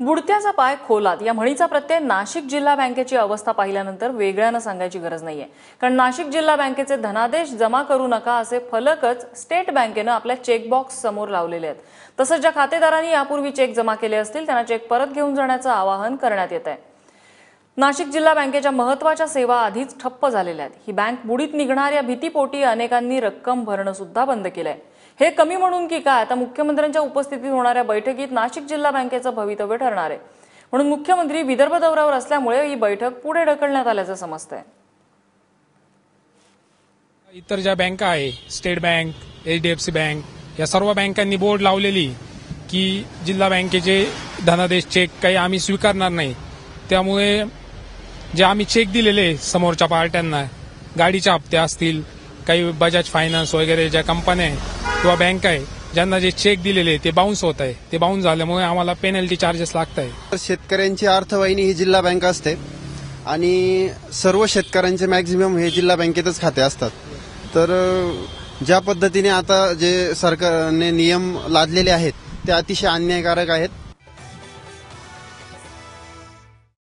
बुडत्याचा पाय खोलात. या म्हणीचा प्रत्यय नाशिक जिल्हा बँकेची अवस्था पाहिल्यानंतर वेगळ्यानं सांगायची गरज नाहीये. कारण नाशिक जिल्हा बँकेचे धनादेश जमा करू नका असे फलकच स्टेट बँकेनं आपल्या चेकबॉक्स समोर लावलेले आहेत. तसंच ज्या खातेदारांनी यापूर्वी चेक जमा केले असतील त्यांना चेक परत घेऊन जाण्याचं आवाहन करण्यात येत आहे नाशिक जिल्हा बँकेच्या महत्त्वाच्या सेवा आधीच ठप्प झालेल्या आहेत. ही बँक बुडीत निघणाऱ्या भीतीपोटी अनेकांनी रक्कम भरणं सुद्धा बंद केलंय. हे कमी म्हणून की काय? आता मुख्यमंत्र्यांच्या उपस्थितीत होणाऱ्या बैठकीत नाशिक जिल्हा बँकेचं भवितव्य ठरणार आहे. म्हणून मुख्यमंत्री विदर्भ दौऱ्यावर असल्यामुळे ही बैठक पुढे ढकलण्यात आल्याचं समजतंय. इतर ज्या बँका आहे state bank H D F C bank या सर्व बँकांनी बोर्ड लावलेली की जिल्हा बँकेचे धनादेश चेक काही आम्ही स्वीकारणार नाही. त्यामुळे जे आम्ही चेक दिलेले समोरच्या पार्ट्यांना गाडीच्या हप्ते असतील काही बजाज फायनान्स वगैरे ज्या कंपन्या आहेत किंवा बँक आहे ज्यांना जे चेक दिलेले ते बाउन्स होत आहे. ते बाउन्स झाल्यामुळे आम्हाला पेनल्टी चार्जेस लागत आहे तर शेतकऱ्यांची अर्थवाहिनी ही जिल्हा बँक असते आणि सर्व शेतकऱ्यांचे मॅक्झिमम हे जिल्हा बँकेतच खाते असतात. तर ज्या पद्धतीने आता जे सरकारने नियम लादलेले आहेत ते अतिशय अन्यायकारक आहेत.